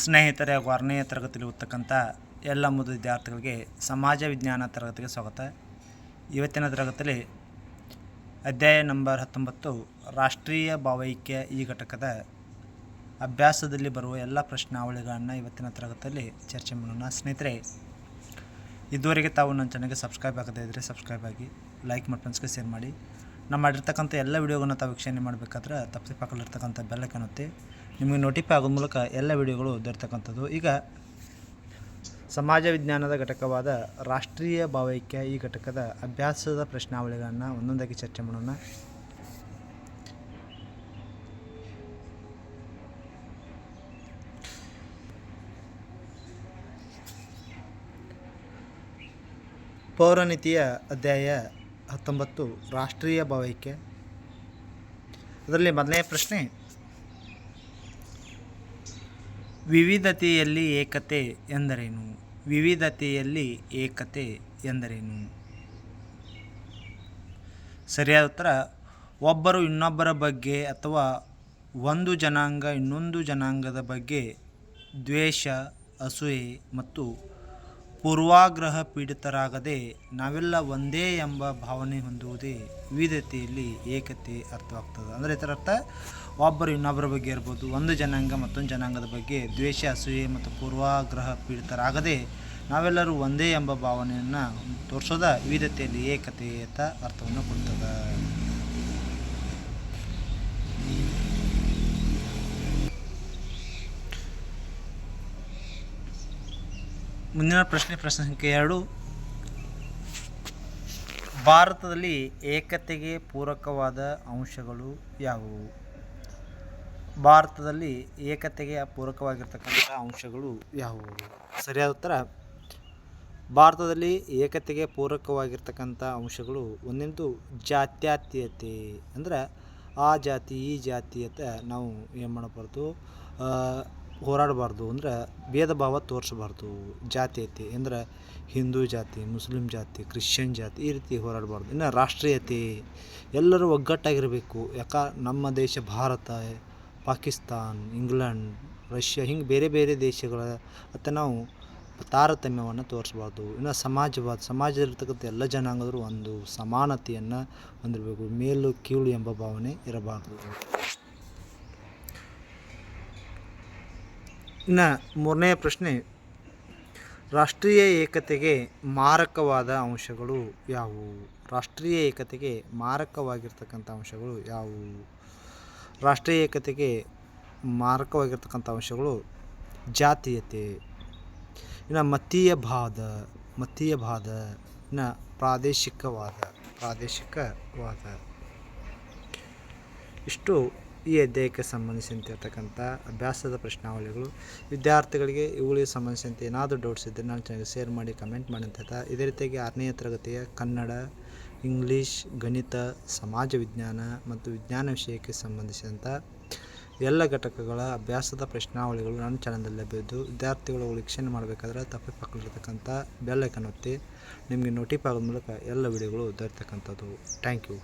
ಸ್ನೇಹಿತರೆ ಹಾಗೂ ತರಗತಿಯಲ್ಲಿ ಓದ್ತಕ್ಕಂಥ ಎಲ್ಲ ಮುದ್ದು ವಿದ್ಯಾರ್ಥಿಗಳಿಗೆ ಸಮಾಜ ವಿಜ್ಞಾನ ತರಗತಿಗೆ ಸ್ವಾಗತ. ಇವತ್ತಿನ ತರಗತಿಯಲ್ಲಿ ಅಧ್ಯಾಯ ನಂಬರ್ ಹತ್ತೊಂಬತ್ತು, ರಾಷ್ಟ್ರೀಯ ಭಾವೈಕ್ಯ ಈ ಘಟಕದ ಅಭ್ಯಾಸದಲ್ಲಿ ಬರುವ ಎಲ್ಲ ಪ್ರಶ್ನಾವಳಿಗಳನ್ನು ಇವತ್ತಿನ ತರಗತಿಯಲ್ಲಿ ಚರ್ಚೆ ಮಾಡೋಣ. ಸ್ನೇಹಿತರೆ, ಇದುವರೆಗೆ ತಾವು ನನ್ನ ಚಾನಲ್ಗೆ ಸಬ್ಸ್ಕ್ರೈಬ್ ಆಗದೇ ಇದ್ದರೆ ಸಬ್ಸ್ಕ್ರೈಬ್ ಆಗಿ ಲೈಕ್ ಮತ್ತು ಫ್ರೆಂಡ್ಸ್ಗೆ ಶೇರ್ ಮಾಡಿ. ನಾವು ಮಾಡಿರ್ತಕ್ಕಂಥ ಎಲ್ಲ ವೀಡಿಯೋಗಳನ್ನ ತಾವು ವೀಕ್ಷಣೆ ಮಾಡಬೇಕಾದ್ರೆ ತಪ್ಪದೆ ಪಕ್ಕದಲ್ಲಿರ್ತಕ್ಕಂಥ ಬೆಲ್ಲ ಕಾಣುತ್ತೆ ನಿಮಗೆ ನೋಟಿಫೈ ಆಗೋದ ಮೂಲಕ ಎಲ್ಲ ವಿಡಿಯೋಗಳು ದೊರೆತಕ್ಕಂಥದ್ದು. ಈಗ ಸಮಾಜ ವಿಜ್ಞಾನದ ಘಟಕವಾದ ರಾಷ್ಟ್ರೀಯ ಭಾವೈಕ್ಯ ಈ ಘಟಕದ ಅಭ್ಯಾಸದ ಪ್ರಶ್ನಾವಳಿಗಳನ್ನು ಒಂದೊಂದಾಗಿ ಚರ್ಚೆ ಮಾಡೋಣ. ಪೌರನೀತಿಯ ಅಧ್ಯಾಯ ಹತ್ತೊಂಬತ್ತು, ರಾಷ್ಟ್ರೀಯ ಭಾವೈಕ್ಯ. ಅದರಲ್ಲಿ ಮೊದಲನೇ ಪ್ರಶ್ನೆ ವಿವಿಧತೆಯಲ್ಲಿ ಏಕತೆ ಎಂದರೇನು? ವಿವಿಧತೆಯಲ್ಲಿ ಏಕತೆ ಎಂದರೇನು? ಸರಿಯಾದ ಉತ್ತರ, ಒಬ್ಬರು ಇನ್ನೊಬ್ಬರ ಬಗ್ಗೆ ಅಥವಾ ಒಂದು ಜನಾಂಗ ಇನ್ನೊಂದು ಜನಾಂಗದ ಬಗ್ಗೆ ದ್ವೇಷ, ಅಸೂಯೆ ಮತ್ತು ಪೂರ್ವಾಗ್ರಹ ಪೀಡಿತರಾಗದೆ ನಾವೆಲ್ಲ ಒಂದೇ ಎಂಬ ಭಾವನೆ ಹೊಂದುವುದೇ ವಿವಿಧತೆಯಲ್ಲಿ ಏಕತೆ ಅರ್ಥವಾಗ್ತದೆ. ಅಂದರೆ ಇದರ ಅರ್ಥ, ಒಬ್ಬರು ಇನ್ನೊಬ್ಬರ ಬಗ್ಗೆ ಇರ್ಬೋದು, ಒಂದು ಜನಾಂಗ ಮತ್ತೊಂದು ಜನಾಂಗದ ಬಗ್ಗೆ ದ್ವೇಷ, ಅಸೂಯೆ ಮತ್ತು ಪೂರ್ವಾಗ್ರಹ ಪೀಡಿತರಾಗದೆ ನಾವೆಲ್ಲರೂ ಒಂದೇ ಎಂಬ ಭಾವನೆಯನ್ನು ತೋರಿಸೋದ ವಿವಿಧತೆಯಲ್ಲಿ ಏಕತೆ ಅಂತ ಅರ್ಥವನ್ನು ಕೊಡ್ತದೆ. ಮುಂದಿನ ಪ್ರಶ್ನೆ ಪ್ರಶ್ನೆ ಸಂಖ್ಯೆ ಎರಡು. ಭಾರತದಲ್ಲಿ ಏಕತೆಗೆ ಪೂರಕವಾದ ಅಂಶಗಳು ಯಾವುವು? ಭಾರತದಲ್ಲಿ ಏಕತೆಗೆ ಪೂರಕವಾಗಿರ್ತಕ್ಕಂಥ ಅಂಶಗಳು ಯಾವುವು? ಸರಿಯಾದ ಉತ್ತರ? ಭಾರತದಲ್ಲಿ ಏಕತೆಗೆ ಪೂರಕವಾಗಿರ್ತಕ್ಕಂಥ ಅಂಶಗಳು ಒಂದೆಂದು ಜಾತ್ಯತೀಯತೆ. ಅಂದ್ರೆ ಆ ಜಾತಿ, ಈ ಜಾತಿ ನಾವು ಏನು ಮಾಡಬಾರ್ದು? ಹೋರಾಡಬಾರ್ದು ಅಂದ್ರೆ ಭೇದ ಭಾವ ತೋರಿಸಬಾರ್ದು. ಜಾತೀಯತೆ ಅಂದ್ರೆ ಹಿಂದೂ ಜಾತಿ, ಮುಸ್ಲಿಂ ಜಾತಿ, ಕ್ರಿಶ್ಚಿಯನ್ ಜಾತಿ ಈ ರೀತಿ ಹೋರಾಡಬಾರ್ದು. ಇನ್ನು ರಾಷ್ಟ್ರೀಯತೆ ಎಲ್ಲರೂ ಒಗ್ಗಟ್ಟಾಗಿರಬೇಕು. ಯಾಕ ನಮ್ಮ ದೇಶ ಭಾರತ, ಪಾಕಿಸ್ತಾನ್, ಇಂಗ್ಲೆಂಡ್, ರಷ್ಯಾ ಹಿಂಗೆ ಬೇರೆ ಬೇರೆ ದೇಶಗಳ ಮತ್ತು ನಾವು ತಾರತಮ್ಯವನ್ನು ತೋರಿಸ್ಬಾರ್ದು. ಇನ್ನು ಸಮಾಜವಾದ, ಸಮಾಜದಲ್ಲಿರ್ತಕ್ಕಂಥ ಎಲ್ಲ ಜನಾಂಗದರು ಒಂದು ಸಮಾನತೆಯನ್ನು ಹೊಂದಿರಬೇಕು. ಮೇಲು, ಕೀಳು ಎಂಬ ಭಾವನೆ ಇರಬಾರ್ದು. ಇನ್ನು ಮೂರನೇ ಪ್ರಶ್ನೆ, ರಾಷ್ಟ್ರೀಯ ಏಕತೆಗೆ ಮಾರಕವಾದ ಅಂಶಗಳು ಯಾವುವು? ರಾಷ್ಟ್ರೀಯ ಏಕತೆಗೆ ಮಾರಕವಾಗಿರ್ತಕ್ಕಂಥ ಅಂಶಗಳು ಯಾವುವು? ರಾಷ್ಟ್ರೀಯ ಏಕತೆಗೆ ಮಾರಕವಾಗಿರ್ತಕ್ಕಂಥ ಅಂಶಗಳು ಜಾತೀಯತೆ, ಇನ್ನು ಮತೀಯ ಭಾದ ಮತೀಯ ಭಾದ ಇನ್ನು ಪ್ರಾದೇಶಿಕವಾದ ಪ್ರಾದೇಶಿಕವಾದ. ಇಷ್ಟು ಈ ಅಧ್ಯಾಯಕ್ಕೆ ಸಂಬಂಧಿಸಿದಂತೆ ಇರ್ತಕ್ಕಂಥ ಅಭ್ಯಾಸದ ಪ್ರಶ್ನಾವಳಿಗಳು. ವಿದ್ಯಾರ್ಥಿಗಳಿಗೆ ಇವುಗಳಿಗೆ ಸಂಬಂಧಿಸಿದಂತೆ ಏನಾದರೂ ಡೌಟ್ಸ್ ಇದ್ದರೆ ನಾನು ಚೆನ್ನಾಗಿ ಶೇರ್ ಮಾಡಿ ಕಮೆಂಟ್ ಮಾಡಿ ಇದೇ ರೀತಿಯಾಗಿ ಆರನೇ ತರಗತಿಯ ಕನ್ನಡ ಇಂಗ್ಲೀಷ್ ಗಣಿತ, ಸಮಾಜ ವಿಜ್ಞಾನ ಮತ್ತು ವಿಜ್ಞಾನ ವಿಷಯಕ್ಕೆ ಸಂಬಂಧಿಸಿದಂಥ ಎಲ್ಲ ಘಟಕಗಳ ಅಭ್ಯಾಸದ ಪ್ರಶ್ನಾವಳಿಗಳು ನನ್ನ ಚಾನಲ್ದಲ್ಲಿ ಲಭ್ಯವಿದ್ದು, ವಿದ್ಯಾರ್ಥಿಗಳು ವೀಕ್ಷಣೆ ಮಾಡಬೇಕಾದ್ರೆ ತಪ್ಪಿ ಪಕ್ಕದಲ್ಲಿರ್ತಕ್ಕಂಥ ಬೆಲ್ ಐಕನ್ ಒತ್ತಿ ನಿಮಗೆ ನೋಟಿಫೈ ಆಗೋದ ಮೂಲಕ ಎಲ್ಲ ವಿಡಿಯೋಗಳು ದೊರೆತಕ್ಕಂಥದ್ದು. Thank you